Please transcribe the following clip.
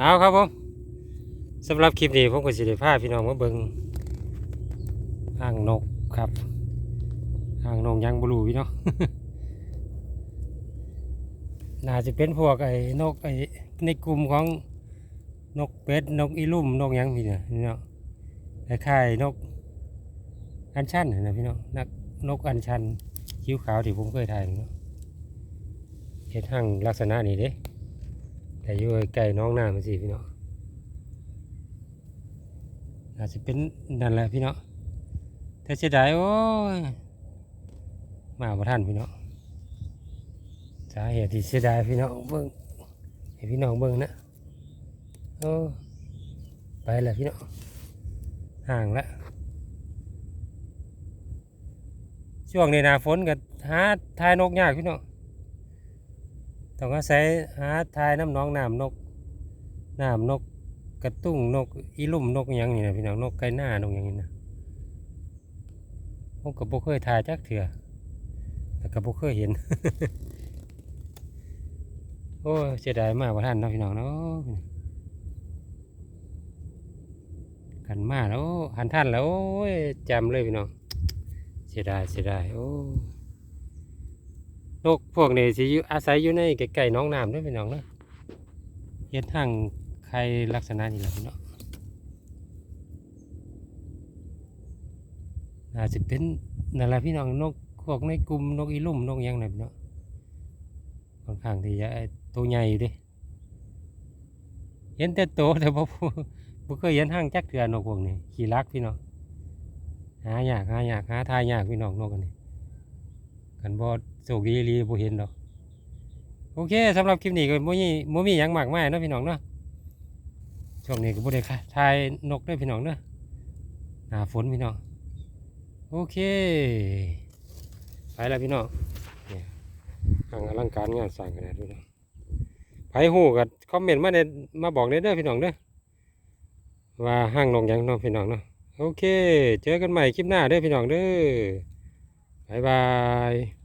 เอาครับผมสำหรับคลิปนี้ผมก็สิได้พาพี่น้องมาเบิงอ่างนกครับอ่างนกยังบลูพี่เนาะน่าจะเป็นพวกไอ้นกไอ้ในกลุ่มของนกเป็ดนกอีลุ่มนกยังพี่เนี่ยพี่เนาะคล้ายนกอันชันนะพี่เนาะนักนกอันชันคิ้วขาวที่ผมเคยถ่ายเนาะเห็ดหั่งลักษณะนี้เด้ แต่อยู่ใกล้น้องน้ำมันสิพี่เนาะอาจจะเป็นนั่นแหละพี่เนาะแต่เสียดายโอ้ยมาบ่ทันพี่เนาะสาเหตุที่เสียดายพี่เนาะเบิ่งให้พี่น้องเบิ่งนะโอ้ไปแล้วพี่เนาะห่างละช่วงนี้หนาฝนก็หาทายนกยากพี่เนาะ ต้องอาศัยหาทายน้ำน้องน้ำนกน้ำนกกระตุ้งนกอีลุ่มนกหยังนี่นะพี่น้องนกไก่หน้านกหยังนี่นะผมก็บ่เคยถ่ายจักเถื่อแต่ก็บ่เคยเห็น โอ้เสียดายมากว่าท่านนะพี่น้องเนาะกันมาแล้วหันท่านแล้วโอ้ยจำเลยพี่น้องเสียดายเสียดายโอ้ นกพวกนี้สิอาศัยอยู่ในใกล้ๆน้องน้ำด้วยพี่น้องเนาะเฮ็ดทางใครลักษณะนี้แหละพี่น้องน่าจะเป็นนั่นแหละพี่น้องนกพวกในกลุ่มนกอีลุ่มนกยังนะพี่น้องค่อนข้างที่จะตัวใหญ่อยู่ดิเห็นแต่โตแต่บ่บ่บ่เคยเห็นห้างจักเถื่อนกพวกนี้ขี้รักพี่น้องหายากหายากหาทายยากพี่น้องนกอันนี้ กันบ่โชคดีอีบ่เห็นดอก โอเคสำหรับคลิปนี้ก็บ่มีบ่มีหยังมากมายเนาะพี่น้องเนาะช่วงนี้ก็บ่ได้ถ่ายนกด้อพี่น้องเนาะหน้าฝนพี่น้อง โอเค ไปแล้วพี่น้องเนี่ยทางอลังการงานสร้างขนาดพี่น้องไผฮู้ก็คอมเมนต์มาในมาบอกได้เด้อพี่น้องเด้อว่าห้างนกหยังเนาะพี่น้องเนาะโอเค เจอกันใหม่คลิปหน้าเด้อพี่น้องเด้อ บ๊ายบาย